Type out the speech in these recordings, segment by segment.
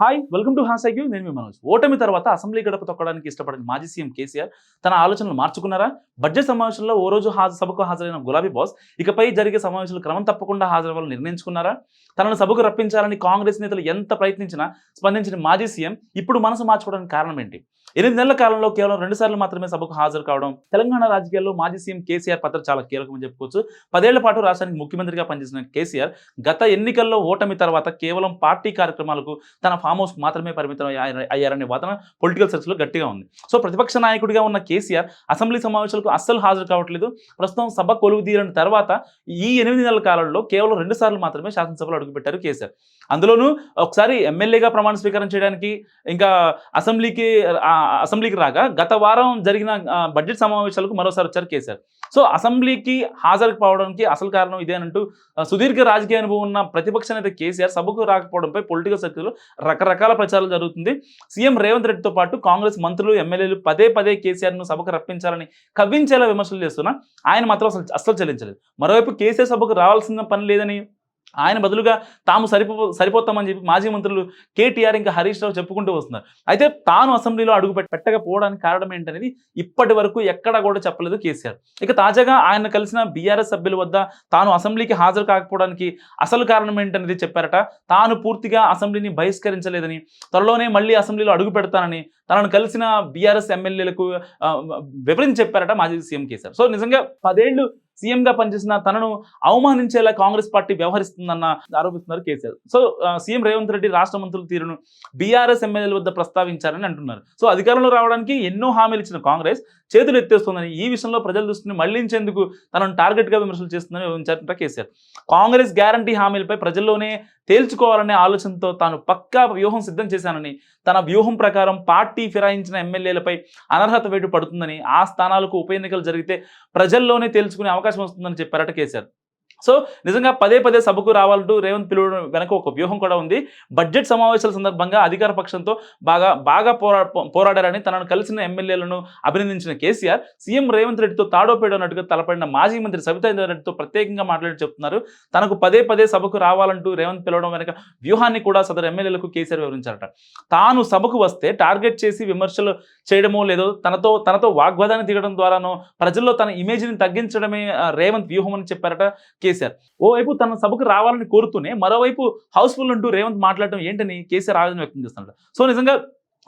Hi welcome to Haas IQ నేను మీ మనోజ్. ఓటమి తర్వాత అసెంబ్లీ గడప తొక్కడానికి ఇష్టపడిన మాజీ సీఎం కేసీఆర్ తన ఆలోచనలు మార్చుకున్నారా? బడ్జెట్ సమావేశంలో ఓ రోజు హాజ సభకు హాజరైన గులాబీ బాస్ ఇకపై జరిగే సమావేశాలు క్రమం తప్పకుండా హాజరవ్వాలని నిర్ణయించుకున్నారా? తనను సభకు రప్పించాలని కాంగ్రెస్ నేతలు ఎంత ప్రయత్నించినా స్పందించిన మాజీ సీఎం ఇప్పుడు మనసు మార్చుకోవడానికి కారణం ఏంటి? ఎనిమిది నెలల కాలంలో కేవలం రెండు సార్లు మాత్రమే సభకు హాజరు కావడం తెలంగాణ రాజకీయాల్లో మాజీ సీఎం కేసీఆర్ పాత్ర చాలా కీలకమని చెప్పుకోవచ్చు. పదేళ్ళ పాటు రాష్ట్రానికి ముఖ్యమంత్రిగా పనిచేసిన కేసీఆర్ గత ఎన్నికల్లో ఓటమి తర్వాత కేవలం పార్టీ కార్యక్రమాలకు తన ఫామ్ హౌస్ మాత్రమే పరిమితం అయ్యారనే వాదన పొలిటికల్ సెర్చ్లో గట్టిగా ఉంది. సో ప్రతిపక్ష నాయకుడిగా ఉన్న కేసీఆర్ అసెంబ్లీ సమావేశాలకు అస్సలు హాజరు కావట్లేదు. ప్రస్తుతం సభ కొలువు తీరిన తర్వాత ఈ ఎనిమిది నెలల కాలంలో కేవలం రెండు సార్లు మాత్రమే శాసనసభలో అడుగుపెట్టారు కేసీఆర్. అందులోనూ ఒకసారి ఎమ్మెల్యేగా ప్రమాణ స్వీకారం చేయడానికి ఇంకా అసెంబ్లీకి అసెంబ్లీకి రాగా గత వారం జరిగిన బడ్జెట్ సమావేశాలకు మరోసారి వచ్చారు కేసీఆర్. సో అసెంబ్లీకి హాజరు కావడానికి అసలు కారణం ఇదేనంటూ సుదీర్ఘ రాజకీయ అనుభవం ఉన్న ప్రతిపక్ష నేత కేసీఆర్ సభకు రాకపోవడంపై పొలిటికల్ సర్కిల్లో రకరకాల ప్రచారాలు జరుగుతుంది. సీఎం రేవంత్ రెడ్డితో పాటు కాంగ్రెస్ మంత్రులు ఎమ్మెల్యేలు పదే పదే కేసీఆర్ను సభకు రప్పించాలని కవ్వించేలా విమర్శలు చేస్తున్నా ఆయన మాత్రం అసలు అస్సలు చెల్లించలేదు. మరోవైపు కేసీఆర్ సభకు రావాల్సిన పని లేదని ఆయన బదులుగా తాము సరిపో సరిపోతామని చెప్పి మాజీ మంత్రులు కేటీఆర్ ఇంకా హరీష్ రావు చెప్పుకుంటూ వస్తున్నారు. అయితే తాను అసెంబ్లీలో అడుగు పెట్టకపోవడానికి కారణం ఏంటనేది ఇప్పటి వరకు ఎక్కడా కూడా చెప్పలేదు కేసీఆర్. ఇక తాజాగా ఆయన కలిసిన బీఆర్ఎస్ సభ్యుల వద్ద తాను అసెంబ్లీకి హాజరు కాకపోవడానికి అసలు కారణం ఏంటనేది చెప్పారట. తాను పూర్తిగా అసెంబ్లీని బహిష్కరించలేదని త్వరలోనే మళ్ళీ అసెంబ్లీలో అడుగు పెడతానని తనను కలిసిన బీఆర్ఎస్ ఎమ్మెల్యేలకు వివరించి చెప్పారట మాజీ సీఎం కేసీఆర్. సో నిజంగా పదేళ్ళు సీఎంగా పనిచేసిన తనను అవమానించేలా కాంగ్రెస్ పార్టీ వ్యవహరిస్తుందన్న ఆరోపిస్తున్నారు కేసీఆర్. సో సీఎం రేవంత్ రెడ్డి రాష్ట్ర మంత్రుల తీరును బీఆర్ఎస్ ఎమ్మెల్యేల వద్ద ప్రస్తావించారని అంటున్నారు. సో అధికారంలో రావడానికి ఎన్నో హామీలు ఇచ్చిన కాంగ్రెస్ చేతులు ఎత్తేస్తుందని ఈ విషయంలో ప్రజల దృష్టిని మళ్ళించేందుకు తనను టార్గెట్గా విమర్శలు చేస్తుందని వివరించారంట కేసీఆర్. కాంగ్రెస్ గ్యారంటీ హామీలపై ప్రజల్లోనే తేల్చుకోవాలనే ఆలోచనతో తాను పక్కా వ్యూహం సిద్ధం చేశానని తన వ్యూహం ప్రకారం పార్టీ ఫిరాయించిన ఎమ్మెల్యేలపై అనర్హత వేటు పడుతుందని ఆ స్థానాలకు ఉప ఎన్నికలు జరిగితే ప్రజల్లోనే తేల్చుకునే అవకాశం వస్తుందని చెప్పారట కేసీఆర్. సో నిజంగా పదే పదే సభకు రావాలంటూ రేవంత్ పిలువడం వెనక ఒక వ్యూహం కూడా ఉంది. బడ్జెట్ సమావేశాల సందర్భంగా అధికార పక్షంతో బాగా బాగా పోరా పోరాడారని తనను కలిసిన ఎమ్మెల్యేలను అభినందించిన కేసీఆర్ సీఎం రేవంత్ రెడ్డితో తాడోపేడో అన్నట్టుగా తలపడిన మాజీ మంత్రి సబితా రెడ్డితో ప్రత్యేకంగా మాట్లాడి చెప్తున్నారు. తనకు పదే పదే సభకు రావాలంటూ రేవంత్ పిలవడం వెనక వ్యూహాన్ని కూడా సదరు ఎమ్మెల్యేలకు కేసీఆర్ వివరించారట. తాను సభకు వస్తే టార్గెట్ చేసి విమర్శలు చేయడమో లేదో తనతో తనతో వాగ్వాదాన్ని దిగడం ద్వారానో ప్రజల్లో తన ఇమేజ్ని తగ్గించడమే రేవంత్ వ్యూహం అని చెప్పారట. కేసీఆర్. ఓవైపు తన సభకు రావాలని కోరుతూనే మరోవైపు హౌస్ఫుల్ అంటూ రేవంత్ మాట్లాడటం ఏంటని కేసీఆర్ ఆవేదన వ్యక్తం చేస్తున్నాడు. సో నిజంగా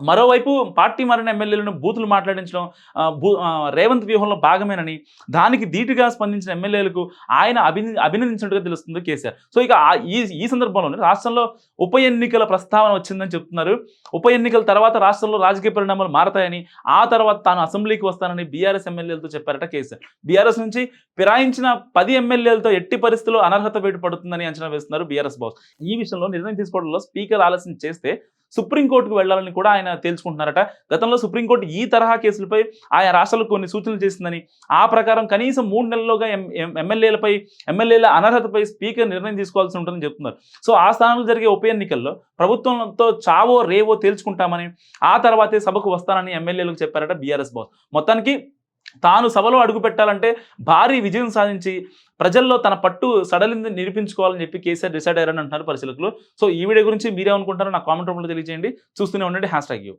మరోవైపు పార్టీ మారిన ఎమ్మెల్యేలను బూతులు మాట్లాడించడం భూ రేవంత్ వ్యూహంలో భాగమేనని దానికి ధీటుగా స్పందించిన ఎమ్మెల్యేలకు ఆయన అభిన అభినందించినట్టుగా తెలుస్తుంది కేసీఆర్. సో ఇక ఆ- ఈ ఈ సందర్భంలోనే రాష్ట్రంలో ఉప ఎన్నికల ప్రస్తావన వచ్చిందని చెప్తున్నారు. ఉప ఎన్నికల తర్వాత రాష్ట్రంలో రాజకీయ పరిణామాలు మారతాయని ఆ తర్వాత తాను అసెంబ్లీకి వస్తానని బీఆర్ఎస్ ఎమ్మెల్యేలతో చెప్పారట కేసీఆర్. బీఆర్ఎస్ నుంచి ఫిరాయించిన పది ఎమ్మెల్యేలతో ఎట్టి పరిస్థితుల్లో అనర్హత వేటు పడుతుందని అంచనా వేస్తున్నారు బీఆర్ఎస్ బాస్. ఈ విషయంలో నిర్ణయం తీసుకోవడంలో స్పీకర్ ఆలస్యం చేస్తే సుప్రీంకోర్టుకు వెళ్ళాలని కూడా ఆయన తేల్చుకుంటున్నారట. గతంలో సుప్రీంకోర్టు ఈ తరహా కేసులపై ఆయా రాష్ట్రాలకు కొన్ని సూచనలు చేసిందని ఆ ప్రకారం కనీసం మూడు నెలల్లోగా ఎమ్మెల్యేలపై ఎమ్మెల్యేల అనర్హతపై స్పీకర్ నిర్ణయం తీసుకోవాల్సి ఉంటుందని చెప్తున్నారు. సో ఆ స్థానంలో జరిగే ఉప ఎన్నికల్లో ప్రభుత్వంతో చావో రేవో తేల్చుకుంటామని ఆ తర్వాతే సభకు వస్తానని ఎమ్మెల్యేలకు చెప్పారట బీఆర్ఎస్ బాస్. మొత్తానికి తాను సభలో అడుగు పెట్టాలంటే భారీ విజయం సాధించి ప్రజల్లో తన పట్టు సడలింది నిరూపించుకోవాలని చెప్పి కేసీఆర్ డిసైడ్ అయ్యారని అంటున్నారు పరిశీలకులు. సో ఈ వీడియో గురించి మీరేమనుకుంటారో నా కామెంట్ రూపంలో తెలియజేయండి. చూస్తూనే ఉండండి. Hashtag U.